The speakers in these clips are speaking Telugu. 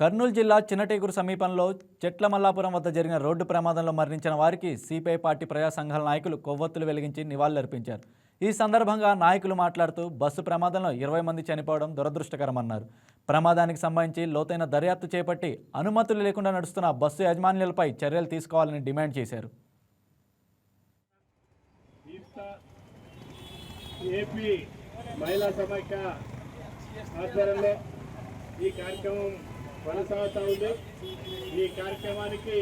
కర్నూలు జిల్లా చిన్నటేగురు సమీపంలో చెట్ల మల్లాపురం వద్ద జరిగిన రోడ్డు ప్రమాదంలో మరణించిన వారికి సిపిఐ పార్టీ ప్రజా సంఘాల నాయకులు కొవ్వొత్తులు వెలిగించి నివాళులర్పించారు. ఈ సందర్భంగా నాయకులు మాట్లాడుతూ బస్సు ప్రమాదంలో ఇరవై మంది చనిపోవడం దురదృష్టకరమన్నారు. ప్రమాదానికి సంబంధించి లోతైన దర్యాప్తు చేపట్టి అనుమతులు లేకుండా నడుస్తున్న బస్సు యజమానులపై చర్యలు తీసుకోవాలని డిమాండ్ చేశారు. ఏపీ మహిళా సమైక్య ఆధ్వర్యంలో ఈ కార్యక్రమం కొనసాగుతూ ఉంది ఈ కార్యక్రమానికి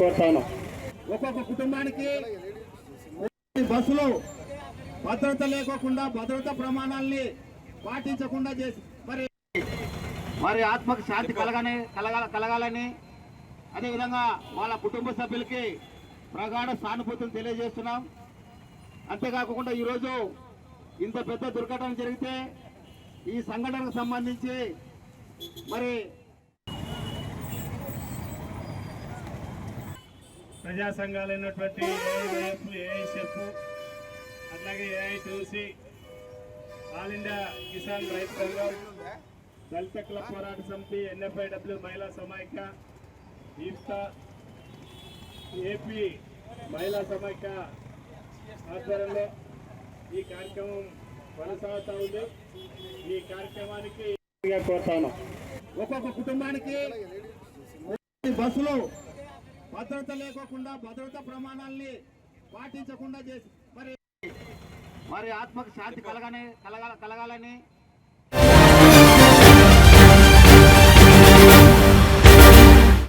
కోరుతాను. ఒక్కొక్క కుటుంబానికి బస్సులు భద్రత లేకోకుండా భద్రత ప్రమాణాల్ని పాటించకుండా చేసి మరి వారి ఆత్మకు శాంతి కలగానే కలగాల కలగాలని అదేవిధంగా వాళ్ళ కుటుంబ సభ్యులకి ప్రగాఢ సానుభూతిని తెలియజేస్తున్నాం. అంతేకాకుండా ఈరోజు ఇంత పెద్ద దుర్ఘటన జరిగితే ఈ సంఘటనకు సంబంధించి మరి ప్రజా సంఘాలైనటువంటి ఏఐవైఎఫ్ ఏఐసెఫ్ అట్లాగే ఏఐటీసీ ఆల్ ఇండియా కిసాన్ రైతు సంఘం దళిత క్లబ్ పోరాట సమితి ఎన్ఎఫ్ఐడబ్ల్యూ మహిళా సమైక్య ఈఫ్తా ఏపీ మహిళా సమైక్య ఆధ్వర్యంలో ఈ కార్యక్రమం కొనసాగుతా ఉంది. ఈ కార్యక్రమానికి కోరుతాను. ఒక్కొక్క కుటుంబానికి బస్సులు భద్రత లేకోకుండా భద్రత ప్రమాణాల్ని పాటించకుండా చేసి మరి వారి ఆత్మకు శాంతి కలగానే కలగాల కలగాలని